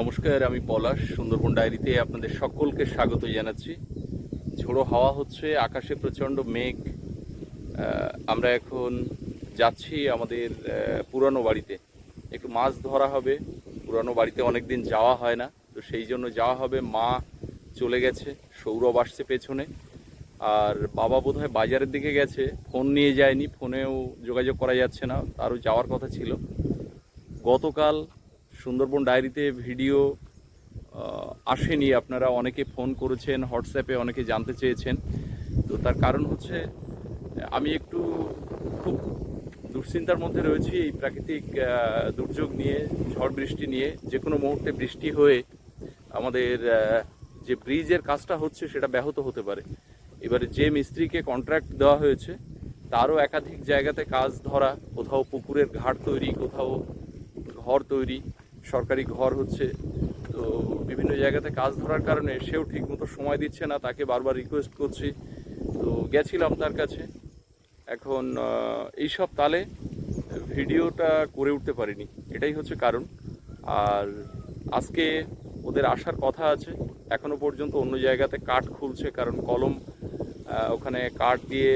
নমস্কার, আমি পলাশ, সুন্দরবন ডায়েরিতে আপনাদের সকলকে স্বাগত জানাচ্ছি। ঝোড়ো হাওয়া হচ্ছে, আকাশে প্রচণ্ড মেঘ। আমরা এখন যাচ্ছি আমাদের পুরানো বাড়িতে। একটু মাছ ধরা হবে। পুরানো বাড়িতে অনেক দিন যাওয়া হয় না, তো সেই জন্য যাওয়া হবে। মা চলে গেছে, সৌরভ আসছে পেছনে। আর বাবা বোধহয় বাজারের দিকে গেছে, ফোন নিয়ে যায়নি, ফোনেও যোগাযোগ করা যাচ্ছে না, তারও যাওয়ার কথা ছিল। গতকাল সুন্দরবন ডায়েরিতে ভিডিও আসেনি। আপনারা অনেকে ফোন করেছেন, হোয়াটসঅ্যাপে অনেকে জানতে চেয়েছেন। তো তার কারণ হচ্ছে, আমি একটু খুব দুশ্চিন্তার মধ্যে রয়েছি এই প্রাকৃতিক দুর্যোগ নিয়ে, ঝড় বৃষ্টি নিয়ে। যে কোনো মুহূর্তে বৃষ্টি হয়ে আমাদের যে ব্রিজের কাজটা হচ্ছে সেটা ব্যাহত হতে পারে। এবারে যে মিস্ত্রিকে কন্ট্রাক্ট দেওয়া হয়েছে, তারও একাধিক জায়গাতে কাজ ধরা, কোথাও পুকুরের ঘাট তৈরি, কোথাও ঘর তৈরি সরকারি ঘর হচ্ছে, তো বিভিন্ন জায়গাতে কাজ ধরার কারণে সেও ঠিকমতো সময় দিচ্ছে না, তাকে বারবার রিকোয়েস্ট করছি। তো গেছিলাম তার কাছে। এখন এইসব তালে ভিডিওটা করে উঠতে পারিনি। এটাই হচ্ছে কারণ। আর আজকে ওদের আসার কথা আছে। এখনও পর্যন্ত অন্য জায়গাতে কাঠ খুলছে, কারণ কলম ওখানে কাঠ দিয়ে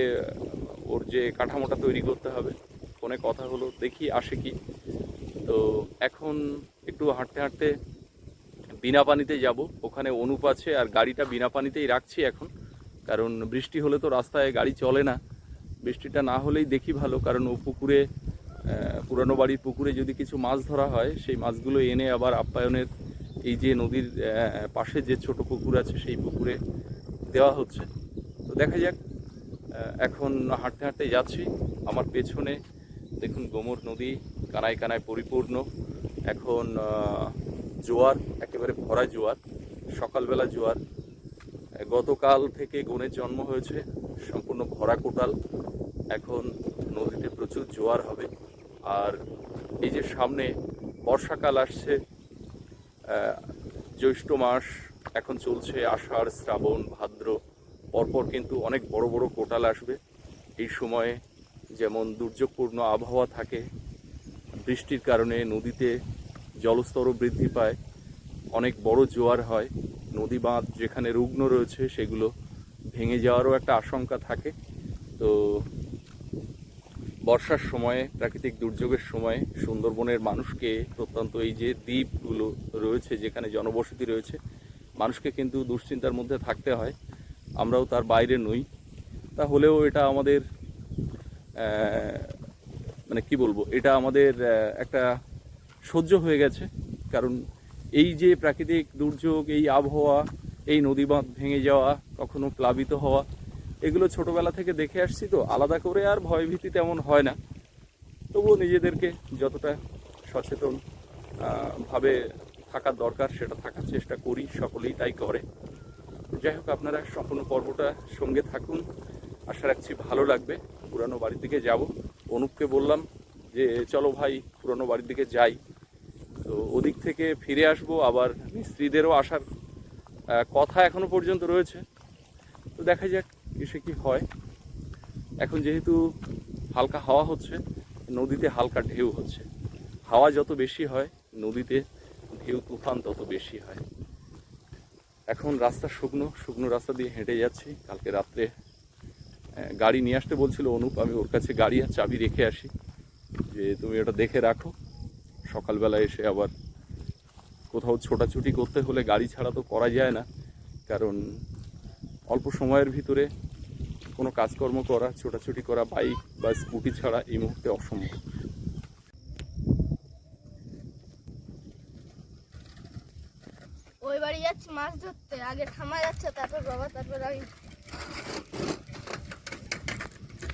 ওর যে কাঠামোটা তৈরি করতে হবে। ফোনে কথা হলো, দেখি আসে কি। তো এখন একটু হাঁটতে হাঁটতে বিনা পানিতে যাব। ওখানে অনুপ আছে আর গাড়িটা বিনা পানিতেই রাখছি এখন। কারণ বৃষ্টি হলে তো রাস্তায় গাড়ি চলে না। বৃষ্টিটা না হলেই দেখি ভালো, কারণ ও পুকুরে পুরানো বাড়ির পুকুরে যদি কিছু মাছ ধরা হয়, সেই মাছগুলো এনে আবার আপ্যায়নের এই যে নদীর পাশে যে ছোট পুকুর আছে, সেই পুকুরে দেওয়া হচ্ছে। তো দেখা যাক এখন হাঁটতে হাঁটতে যাচ্ছি। আমার পেছনে দেখুন গোমর নদী, কানায় কানায় পরিপূর্ণ। এখন জোয়ার, একেবারে ভরা জোয়ার, সকালবেলা জোয়ার। গতকাল থেকে গনের জন্ম হয়েছে, সম্পূর্ণ ভরা কোটাল। এখন নদীতে প্রচুর জোয়ার হবে। আর এই যে সামনে বর্ষাকাল আসছে জ্যৈষ্ঠ মাস, এখন চলছে আষাঢ়, শ্রাবণ, ভাদ্র। পরপর কিন্তু অনেক বড় বড় কোটাল আসবে। এই সময়ে যেমন দুর্যোগপূর্ণ আবহাওয়া থাকে, বৃষ্টির কারণে নদীতে জলস্তরও বৃদ্ধি পায়, অনেক বড় জোয়ার হয়, নদী বাঁধ যেখানে রুগ্ন রয়েছে সেগুলো ভেঙে যাওয়ারও একটা আশঙ্কা থাকে। তো বর্ষার সময়ে, প্রাকৃতিক দুর্যোগের সময় সুন্দরবনের মানুষকে প্রত্যন্ত এই যে দ্বীপগুলো রয়েছে, যেখানে জনবসতি রয়েছে, মানুষকে কিন্তু দুশ্চিন্তার মধ্যে থাকতে হয়। আমরাও তার বাইরে নই। তাহলেও এটা আমাদের মানে কি বলব? এটা আমাদের একটা সহ্য হয়ে গেছে। কারণ এই যে প্রাকৃতিক দুর্যোগ, এই আবহাওয়া, এই নদী বাঁধ ভেঙে যাওয়া, কখনো প্লাবিত হওয়া, এগুলো ছোটবেলা থেকে দেখে আসছি তো, আলাদা করে আর ভয়ভীতি তেমন হয় না। তবুও নিজেদেরকে যতটা সচেতন ভাবে থাকার দরকার, সেটা থাকার চেষ্টা করি, সকলেই তাই করে। যাই হোক, আপনারা সম্পূর্ণ পর্বটা সঙ্গে থাকুন। আশা রাখছি ভালো লাগবে। পুরানো বাড়ির দিকে যাব। অনুপকে বললাম যে, চলো ভাই, পুরানো বাড়ির দিকে যাই। তো ওদিক থেকে ফিরে আসব, আবার মিস্ত্রিদেরও আসার কথা এখনও পর্যন্ত রয়েছে। তো দেখা যাক এসে কি হয়। এখন যেহেতু হালকা হাওয়া হচ্ছে, নদীতে হালকা ঢেউ হচ্ছে। হাওয়া যত বেশি হয়, নদীতে ঢেউ, তুফান তত বেশি হয়। এখন রাস্তা শুকনো শুকনো রাস্তা দিয়ে হেঁটে যাচ্ছি। কালকে রাত্রে গাড়ি নিয়ে আসতে বলছিল অনুপ, আমি ওর কাছে গাড়ি আর চাবি রেখে আসি। যে তুমি ওটা দেখে রাখো। সকালবেলা এসে আবার কোথাও ছোটাছুটি করতে হলে গাড়ি ছাড়া তো করা যায় না। কারণ অল্প সময়ের ভিতরে কোনো কাজকর্ম করা ছোটাছুটি করা বাইক বা স্কুটি ছাড়া এই মুহূর্তে অসম্ভব। ওই বাড়ি যাচ্ছি মাছ ধরতে। আগে ঠামা যাচ্ছে তারপর বাবা তারপর আমি।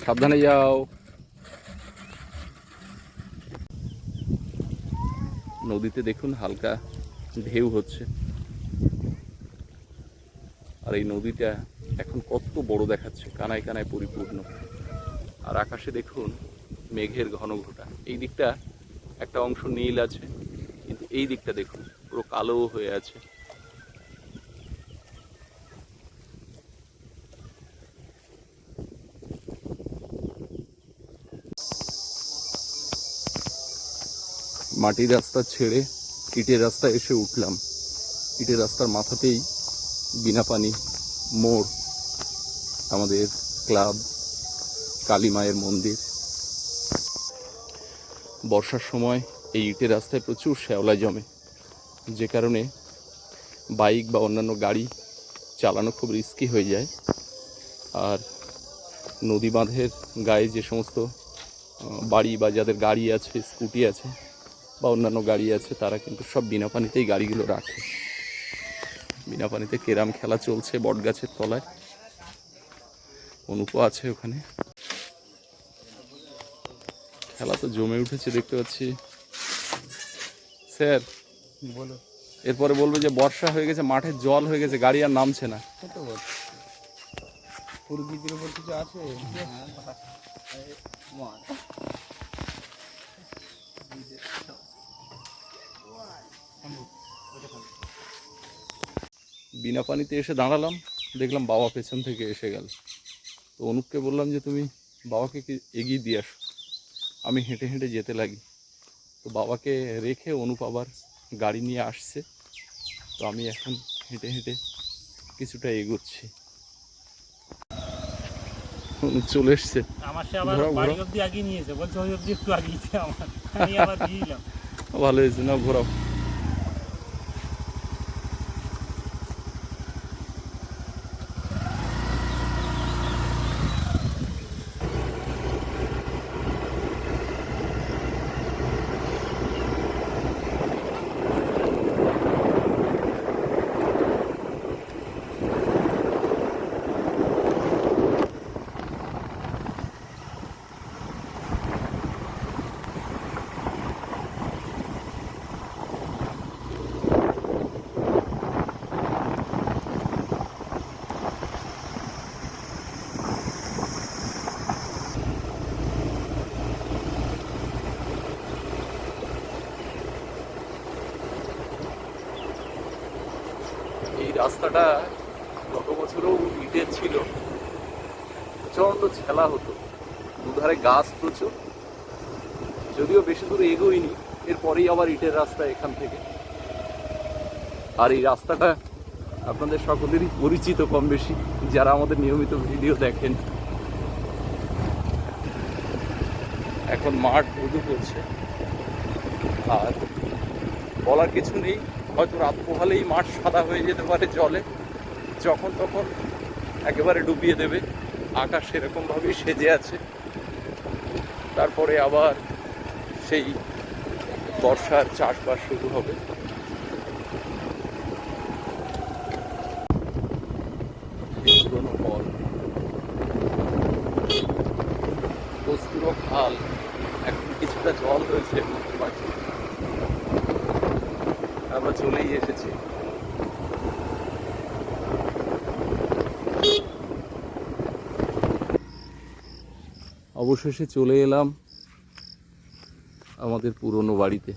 সাবধানে যাও। নদীতে দেখুন হালকা ঢেউ হচ্ছে। আর এই নদীটা এখন কত বড় দেখাচ্ছে, কানায় কানায় পরিপূর্ণ। আর আকাশে দেখুন মেঘের ঘন ঘটা এই দিকটা একটা অংশ নীল আছে, কিন্তু এই দিকটা দেখুন পুরো কালো হয়ে আছে। মাটির রাস্তা ছেড়ে ইটের রাস্তায় এসে উঠলাম। ইটের রাস্তার মাথাতেই বিনা পানি মোড় আমাদের ক্লাব, কালী মায়ের মন্দির। বর্ষার সময় এই ইটের রাস্তায় প্রচুর শ্যাওলা জমে। যে কারণে বাইক বা অন্যান্য গাড়ি চালানো খুব রিস্কি হয়ে যায়। আর নদী বাঁধের গায়ে যে সমস্ত বাড়ি বা যাদের গাড়ি আছে, স্কুটি আছে বা অন্যান্য গাড়ি আছে তারা কিন্তু সব বিনা পানিতেই গাড়িগুলো রাখে। বিনা পানিতে কেরাম খেলা চলছে বটগাছের তলায়। অনুপ আছে ওখানে। খেলা তো জমে উঠেছে দেখতে পাচ্ছি। স্যার বলো। এরপরে বলবে যে বর্ষা হয়ে গেছে মাঠে জল হয়ে গেছে গাড়ি আর নামছে না। প্রকৃতির উপর কিছু আছে? বিনা পানিতে এসে দাঁড়ালাম দেখলাম বাবা পেছন থেকে এসে গেল। তো অনুপকে বললাম যে তুমি বাবাকে এগিয়ে দিয়ে আসো? আমি হেঁটে হেঁটে যেতে লাগি। তো বাবাকে রেখে অনুপ আবার গাড়ি নিয়ে আসছে। তো আমি এখন হেঁটে হেঁটে কিছুটা এগোচ্ছি। চলে এসছে। আমার সে আবার বাড়ি আগিয়ে নিয়েছে বলছে ওই একটু আগিয়েছে আমার। আমি আবার দিলাম। ভালো হয়েছে না ঘোরাও রাস্তাটা গত বছরও ইটের ছিল। প্রচণ্ড ছেলা হতো। দুধারে গাছ প্রচুর। যদিও বেশি দূর এগোইনি, এরপরেই আবার ইটের রাস্তা এখান থেকে। আর এই রাস্তাটা আপনাদের সকলেরই পরিচিত কম বেশি যারা আমাদের নিয়মিত ভিডিও দেখেন। এখন মাঠ ধুধু করছে। আর বলার কিছু নেই। হয়তো রাত পোহালেই মাঠ সাদা হয়ে যেতে পারে জলে। যখন তখন একেবারে ডুবিয়ে দেবে। আকাশ সেরকমভাবেই সেজে আছে। তারপরে আবার সেই বর্ষার চাষবাস শুরু হবে। খাল। এখন কিছুটা জল রয়েছে। আমরা চলেই এসেছি। অবশেষে চলে এলাম আমাদের পুরনো বাড়িতে।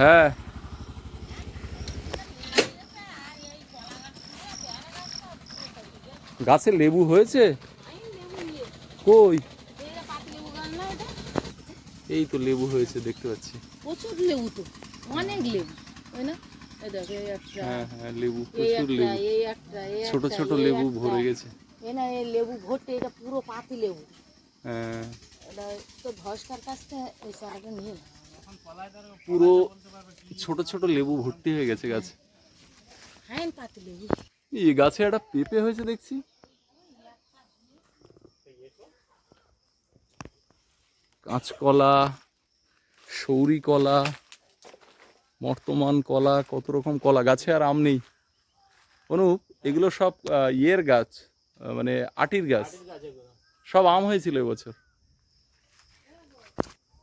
হ্যাঁ। গাছে লেবু হয়েছে? কই? এই তো লেবু হয়েছে দেখতে পাচ্ছি। প্রচুর লেবু তো অনেক লেবু তাই না? এই দেখো এই একটা হ্যাঁ হ্যাঁ লেবু এই প্রচুর একটা লেবু। এই একটা এই ছোট একটা, ছোট লেবু ভরে গেছে। এই না এই লেবু ভর্তি এটা পুরো পাতি লেবু। হ্যাঁ। এটা তো ভস্কার কাছ থেকে এই চারাটা নিয়ে। পুরো ছোট ছোট লেবু ভর্তি হয়ে গেছে গাছে। হ্যাঁ পাতি লেবু। এই গাছে একটা পেঁপে হয়েছে দেখছি। কাঁচকলা সৌরি কলা বর্তমান কলা কত রকম কলা গাছে আর আম নেই। অনুপ এগুলো সব ইয়ের গাছ মানে আটির গাছ। সব আম হয়েছিল এবছর।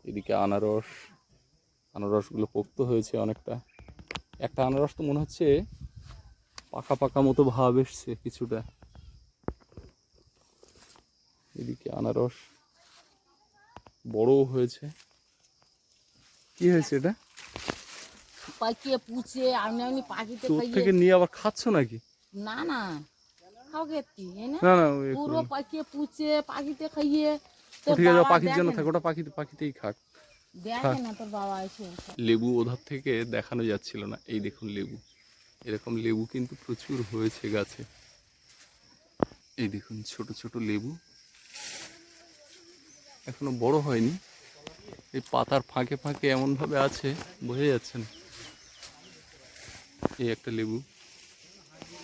এদিকে আনারস আনারসগুলো পোক্ত হয়েছে অনেকটা। একটা আনারস তো মনে হচ্ছে পাকা পাকা মতো ভাব এসছে কিছুটা। এদিকে আনারস। বড়ও হয়েছে। কি হয়েছে এটা? পাকিয়ে পুচে আপনি আপনি পাখিতে তোর থেকে নিয়ে আবার খাচ্ছ নাকি? না না। খাও কি তাই না। না না পুরো পাকিয়ে পুচে পাখিতে খাইয়ে ঠিক আছে পাখির জন্য থাকে ওটা পাখি পাখিতেই খাক। দেখে না তোর বাবা এসে। লেবু ওধার থেকে দেখানো যাচ্ছিল না এই দেখুন লেবু। এরকম লেবু কিন্তু প্রচুর হয়েছে গাছে। এই দেখুন ছোট ছোট লেবু। এখনও বড় হয়নি। এই পাতার ফাঁকে ফাঁকে এমনভাবে আছে, বোঝা যাচ্ছে না। এই একটা লেবু,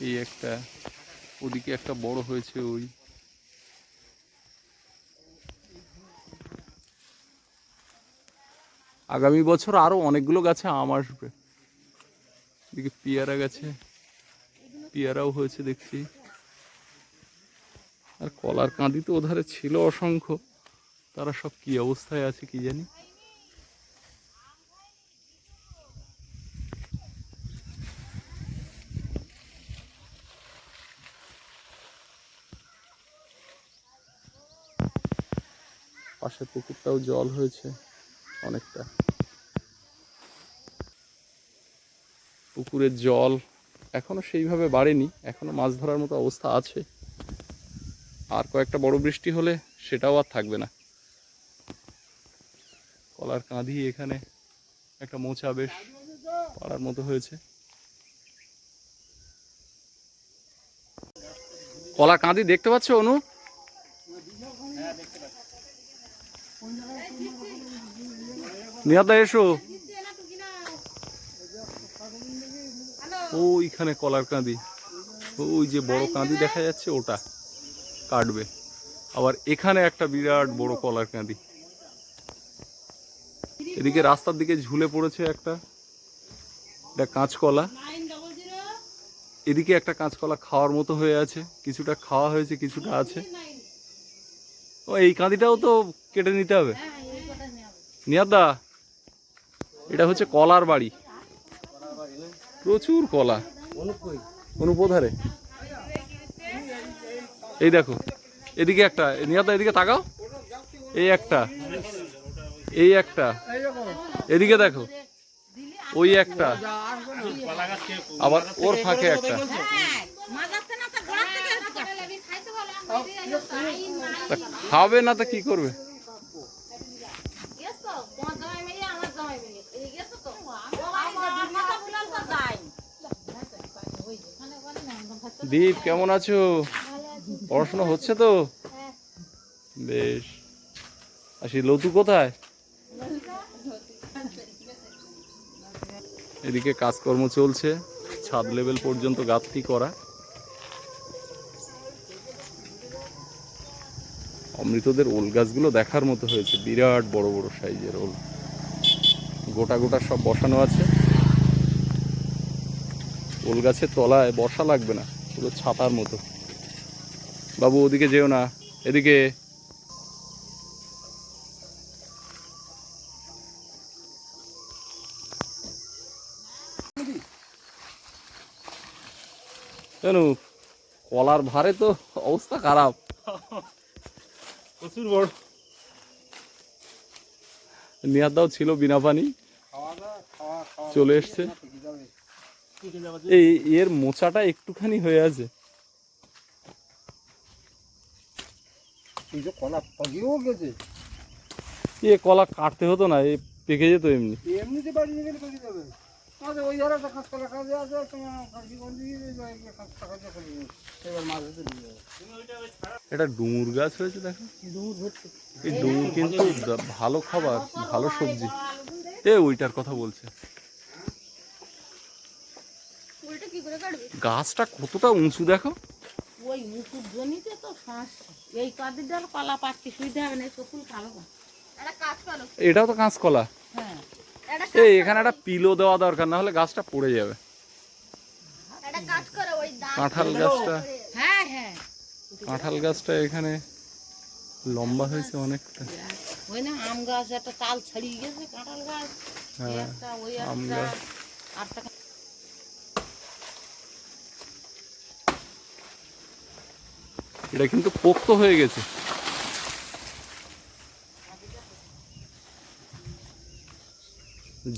এই একটা, ওদিকে একটা বড় হয়েছে ওই। আগামী বছর আরও অনেকগুলো গাছে আম আসবে। এদিকে পেয়ারা গাছে, পেয়ারাও হয়েছে দেখছি। আর কলার কাঁদি তো ওধারে ছিল অসংখ্য। তারা সব কি অবস্থায় আছে কি জানি? পাশে পুকুরটাও জল হয়েছে অনেকটা। পুকুরের জল এখনও সেইভাবে বাড়েনি, এখনও মাছ ধরার মতো অবস্থা আছে। আর কয়েকটা বড় বৃষ্টি হলে সেটাও আর থাকবে না। কলার কাঁধি এখানে একটা মোচা বেশ পাড়ার মতো হয়েছে। কলার কাঁধি দেখতে পাচ্ছ, অনু? নিহাদা এসো। ওইখানে কলার কাঁদি ওই যে বড় কাঁদি দেখা যাচ্ছে, ওটা কাটবে। আবার এখানে একটা বিরাট বড় কলার কাঁদি এদিকে রাস্তার দিকে ঝুলে পড়েছে একটা, এটা কাঁচকলা। এদিকে একটা কাঁচকলা খাওয়ার মতো হয়ে আছে, কিছুটা খাওয়া হয়েছে, কিছুটা আছে। ও, এই কাঁদিটাও তো কেটে নিতে হবে। নিয়াদা, এটা হচ্ছে কলার বাড়ি। প্রচুর কলা। অনুপধারে। এই দেখো, এদিকে একটা, নিয়াদা, এদিকে তাকাও। এই একটা। এই একটা। এদিকে দেখো। ওই একটা। আবার ওর ফাঁকে একটা। খাবে না তা কি করবে? দীপ, কেমন আছো? পড়াশোনা হচ্ছে তো? বেশ। আসি লতু কোথায়? এদিকে কাজকর্ম চলছে, ছাদ লেভেল পর্যন্ত গাঁথতি করা। অমৃতদের ওল গাছগুলো দেখার মতো হয়েছে, বিরাট বড় বড় সাইজের ওল। গোটা গোটা সব বসানো আছে। ওল গাছের তলায় বসা লাগবে না, পুরো ছাতার মতো। বাবু ওদিকে যেও না, এদিকে কেন কলার ভারে তো অবস্থা খারাপ। প্রচুর বড়। নিয়াদাও ছিল বিনা পানি। চলে এসছে। এই এর মোচাটা একটুখানি হয়ে আছে। কলা পাকিয়েও গেছে। এ কলা কাটতে হতো না এ পেকে যেত এমনি। এমনিতে বাড়ি গেলে পাকি যাবে। আচ্ছা ওই ধারে একটা খাস কলা কাজে আছে তোমার কাকি বন্ধু খাস টাকা করে এবার মাছ ধরতে নিয়ে যাবে এটা ডুমুর গাছ হয়েছে দেখো। এই ডুমুর কিন্তু ভালো খাবার ভালো সবজি। এ ওইটার কথা বলছে। উল্টো কি করে কাটবি? গাছটা কতটা উঁচু দেখো। ওই মুকুর জনিতে তো সমস্যা এই কাদিরটার পালা পাকতে সুবিধা হবে না কাজ করো এটাও তো কাঁচকলা। হ্যাঁ। এই এখানে একটা পিলো দেওয়া দরকার না হলে গাছটা পড়ে যাবে। একটা কাজ করো ওই দাঁত কাঁঠাল গাছটা। হ্যাঁ হ্যাঁ। কাঁঠাল গাছটা এখানে লম্বা হয়েছে অনেকটা। ওই না আম গাছ একটা তাল ছাড়িয়ে গেছে কাঁঠাল গাছ। হ্যাঁ আম গাছ। এটা কিন্তু পোক্ত হয়ে গেছে।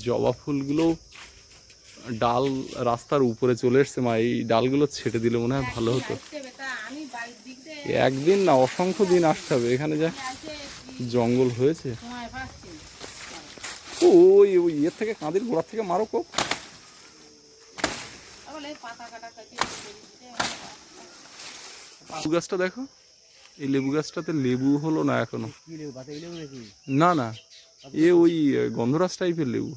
জবা ফুলগুলো ডাল রাস্তার উপরে চলে এসছে মা এই ডালগুলো ছেটে দিলে মনে হয় ভালো হতো। একদিন না অসংখ্য দিন আসতে হবে। এখানে যা জঙ্গল হয়েছে। ওই ওই ইয়ের থেকে কাঁদির গোড়ার থেকে মারো কোপ লেবু গাছটা দেখো। এই লেবু গাছটাতে লেবু হলো না এখনও? না না। এ ওই গন্ধরাজ টাইপের লেবু।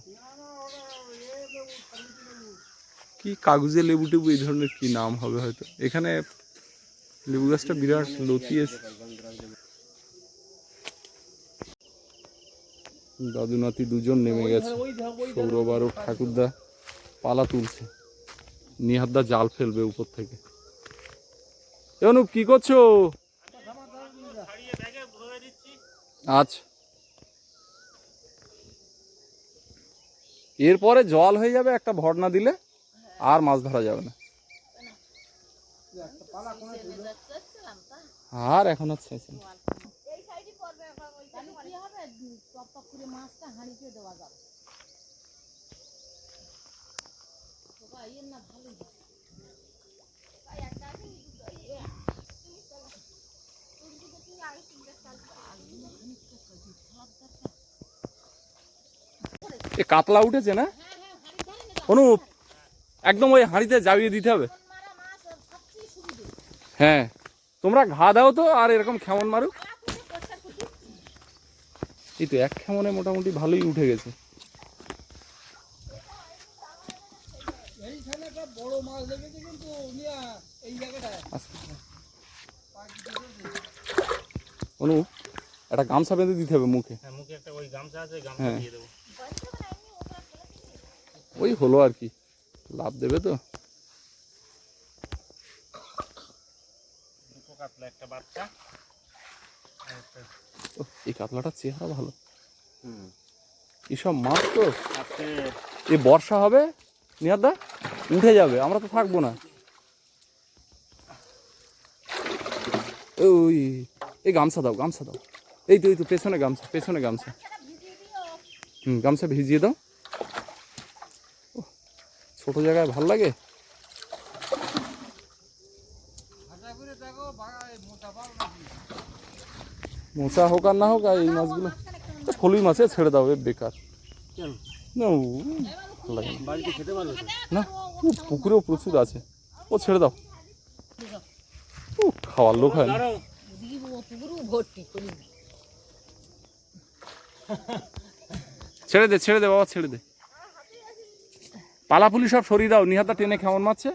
কি কাগজে লেবু টেবু, এই ধরনের কি নাম হবে হয়তো? এখানে লেবু গাছটা বিরাট লতিয়েছে দাদু নাতি দুজন নেমে গেছে। সৌরভ আর ঠাকুরদা পালা তুলছে। নিহাতদা জাল ফেলবে উপর থেকে। অনুপ, কি করছ? আচ্ছা। এরপরে জল হয়ে যাবে, একটা ভরনা দিলে আর মাছ ধরা যাবে না। আর এখন আর এ কাতলা উঠেছে না? অনুপ একদম ওই হাঁড়িতে জাবিয়ে দিতে হবে। হ্যাঁ তোমরা ঘা দাও তো আর এরকম খেমন মারুক। এই তো এক খেমনে মোটামুটি ভালোই উঠে গেছে। এইখানে একটা বড় মাছ লেগেছে কিন্তু নিয়া এই জায়গাটায়। আস্তে। অনু একটা গামছা বেঁধে দিতে হবে মুখে। হ্যাঁ মুখে একটা ওই গামছা আছে গামছা হ্যাঁ। দিয়ে দেবো। ওই হলো আর কি। লাভ দেবে তো। একটা বাচ্চা এই কাতলাটার চেহারা ভালো। এসব মাছ তো। এ বর্ষা হবে নিহাদা উঠে যাবে আমরা তো থাকব না। ওই এই গামছা দাও গামছা দাও। এই তো এই তো পেছনে গামছা পেছনে গামছা। হুম গামছা ভিজিয়ে দাও। ছোট জায়গায় ভালো লাগে? মোচা হোক আর না হোক এই মাছগুলো ফলুই মাছে ছেড়ে দাও বেকার। না পুকুরেও প্রচুর আছে। ও ছেড়ে দাও। ও, খাওয়ার লোক হয় ছেড়ে দে ছেড়ে দে, বাবা, ছেড়ে দে। পালাপুলি সব সরিয়ে দাও নিহাতা টেনে কেমন মারছে?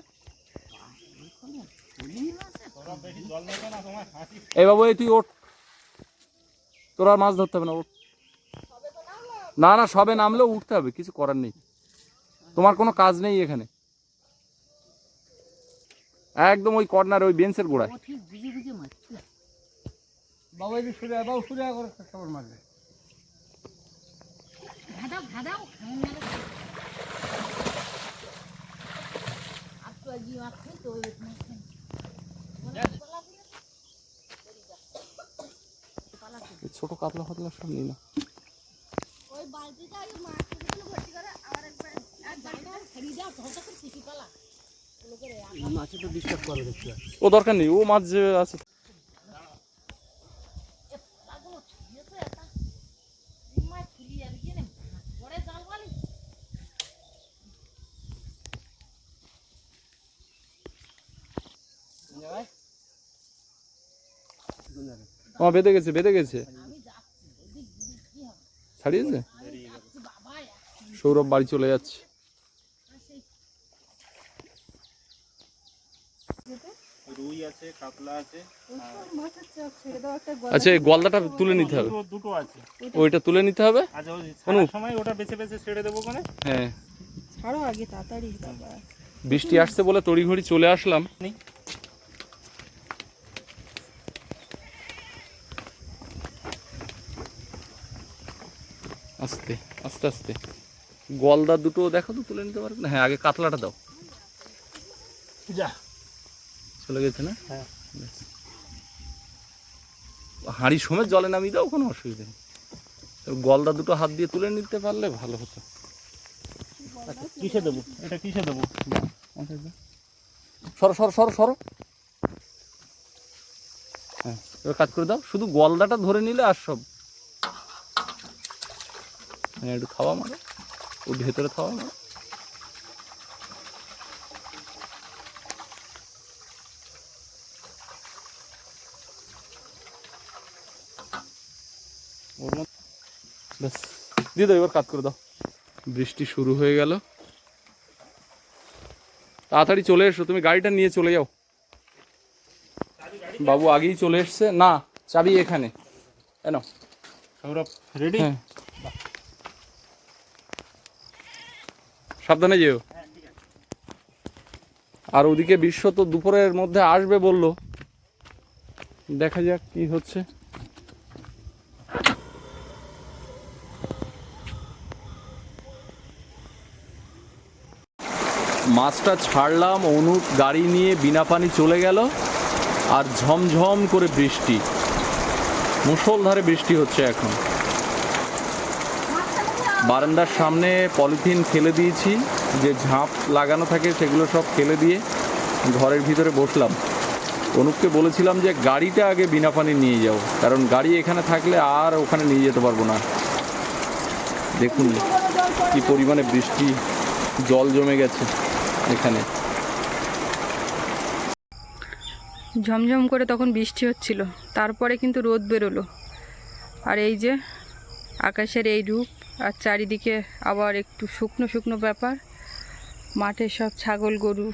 এই বাবু এই তুই ওঠ। তোর আর মাছ ধরতে হবে না ওঠ। না না সবে নামলেও উঠতে হবে কিছু করার নেই। তোমার কোনো কাজ নেই এখানে। একদম ওই কর্নার ওই বেঞ্চের গোড়ায়। বাবা যদি সরে আয়, বাবু সরে আয় করে কেমন মারবে ঘাদাও ঘাদাও খাওয়ান মারো আর তো আজকে মাছ খাই তো ওই মাছ খাই এই ছোট কাতলা ফাতলা সব নিই না। ওই বালতিটা আগে মাছ ভর্তি করে আবার একবার ও দরকার নেই ও মাছ যে আছে পাগল ছিয়েছে এটা মাছ ফুলি আর কি না পরে জাল বালি আমার বেঁধে গেছে বেঁধে গেছে? ছাড়িয়েছে? সৌরভ বাড়ি চলে যাচ্ছে। রুই আছে কাতলা আছে মাছের চোখ ছেড়ে দাও একটা আচ্ছা এই গলদাটা তুলে নিতে হবে। দুটো দুটো আছে। ওইটা তুলে নিতে হবে? আচ্ছা সময় ওটা বেছে বেছে ছেড়ে দেবো কোনে হ্যাঁ। ছাড়ো আগে তাড়াতাড়ি বৃষ্টি আসছে বলে তড়িঘড়ি চলে আসলাম নেই। আস্তে আস্তে। গলদা দুটো দেখো তো তুলে নিতে পারবে না হ্যাঁ আগে কাতলাটা দাও। যা। চলে গেছে না? হ্যাঁ। হাঁড়ি সমেত জলে নামিয়ে দাও কোনো অসুবিধা নেই। গলদা দুটো হাত দিয়ে তুলে নিতে পারলে ভালো হতো। কিসে দেবো? এটা কিসে দেবো? সরো সরো সরো সরো। হ্যাঁ এবার কাজ করে দাও। শুধু গলদাটা ধরে নিলে আর সব হ্যাঁ একটু খাওয়া মারো ও ভেতরে খাওয়া মারো ওর ব্যাস দিয়ে দাও এবার কাজ করে দাও। বৃষ্টি শুরু হয়ে গেল। তাড়াতাড়ি চলে এসো তুমি গাড়িটা নিয়ে চলে যাও। বাবু আগেই চলে এসছে। না চাবি এখানে। কেন সৌরভ রেডি সাবধানে যেও। আর ওদিকে বিশ্ব তো দুপুরের মধ্যে আসবে বলল। দেখা যাক কি হচ্ছে। মাছটা ছাড়লাম, অনুপ গাড়ি নিয়ে বিনা পানি চলে গেল আর ঝমঝম করে বৃষ্টি। মুষলধারে বৃষ্টি হচ্ছে এখন। বারান্দার সামনে পলিথিন ফেলে দিয়েছি, যে ঝাঁপ লাগানো থাকে সেগুলো সব ফেলে দিয়ে ঘরের ভিতরে বসলাম। অনুপকে বলেছিলাম যে গাড়িটা আগে বিনা পানি নিয়ে যাও, কারণ গাড়ি এখানে থাকলে আর ওখানে নিয়ে যেতে পারব না। দেখুন কি পরিমাণে বৃষ্টি, জল জমে গেছে এখানে। ঝমঝম করে তখন বৃষ্টি হচ্ছিল, তারপরে কিন্তু রোদ বেরোলো। আর এই যে আকাশের এই রূপ আর চারিদিকে আবার একটু শুকনো শুকনো ব্যাপার। মাঠে সব ছাগল, গরু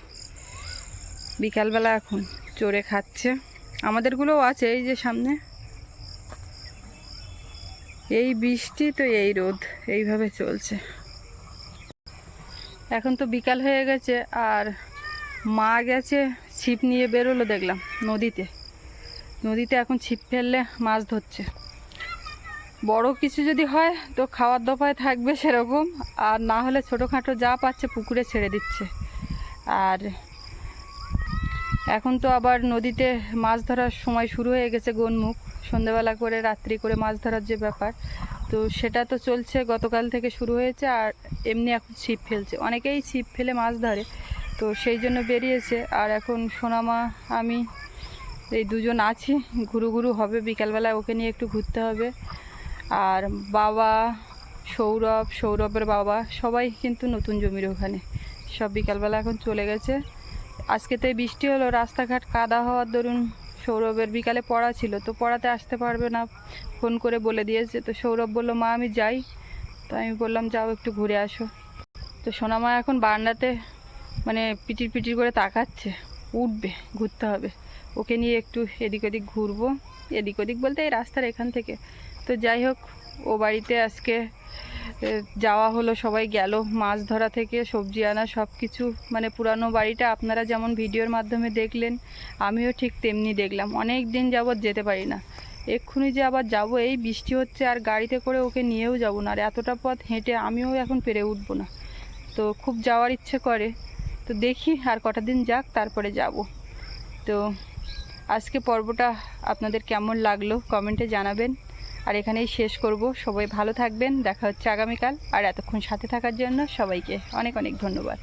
বিকালবেলা এখন চড়ে খাচ্ছে। আমাদেরগুলোও আছে এই যে সামনে। এই বৃষ্টি তো এই রোদ, এইভাবে চলছে। এখন তো বিকাল হয়ে গেছে আর মা গেছে ছিপ নিয়ে বেরোলো দেখলাম নদীতে। নদীতে এখন ছিপ ফেললে মাছ ধরছে। বড় কিছু যদি হয়, তো খাওয়ার দফায় থাকবে সেরকম। আর না হলে ছোটোখাটো যা পাচ্ছে পুকুরে ছেড়ে দিচ্ছে। আর এখন তো আবার নদীতে মাছ ধরার সময় শুরু হয়ে গেছে গনমুখ। সন্ধেবেলা করে, রাত্রি করে মাছ ধরার যে ব্যাপার। তো সেটা তো চলছে, গতকাল থেকে শুরু হয়েছে আর এমনি এখন ছিপ ফেলছে। অনেকেই ছিপ ফেলে মাছ ধরে, তো সেই জন্য বেরিয়েছে। আর এখন সোনামা, আমি, এই দুজন আছি। ঘুরু ঘুরু হবে, বিকালবেলায় ওকে নিয়ে একটু ঘুরতে হবে। আর বাবা, সৌরভ, সৌরভের বাবা, সবাই কিন্তু নতুন জমির ওখানে। সব বিকালবেলা এখন চলে গেছে। আজকে তো বৃষ্টি হলো, রাস্তাঘাট কাদা হওয়ার দরুন সৌরভের বিকালে পড়া ছিল, তো পড়াতে আসতে পারবে না। ফোন করে বলে দিয়েছে, তো সৌরভ বলল, মা, আমি যাই। তো আমি বললাম, যাও, একটু ঘুরে আসো। তো সোনামা এখন বারান্দাতে মানে পিটির পিটির করে তাকাচ্ছে। উঠবে, ঘুরতে হবে। ওকে নিয়ে একটু এদিক ওদিক ঘুরবো। এদিক ওদিক বলতে এই রাস্তার এখান থেকে। তো যাই হোক, ও বাড়িতে আজকে যাওয়া হলো, সবাই গেল, মাছ ধরা থেকে সবজি আনা সব কিছু মানে পুরানো বাড়িটা আপনারা যেমন ভিডিওর মাধ্যমে দেখলেন, আমিও ঠিক তেমনি দেখলাম, অনেক দিন যাবৎ যেতে পারি না। এক্ষুনি যে আবার যাব, এই বৃষ্টি হচ্ছে আর গাড়িতে করে ওকে নিয়েও যাব না, আর এতটা পথ হেঁটে আমিও এখন পেরে উঠবো না। তো খুব যাওয়ার ইচ্ছে করে, তো দেখি আর কটা দিন যাক, তারপরে যাব। তো আজকে পর্বটা আপনাদের কেমন লাগল, কমেন্টে জানাবেন। আর এখানেই শেষ করব। সবাই ভালো থাকবেন। দেখা হচ্ছে আগামীকাল। আর এতক্ষণ সাথে থাকার জন্য সবাইকে অনেক অনেক ধন্যবাদ।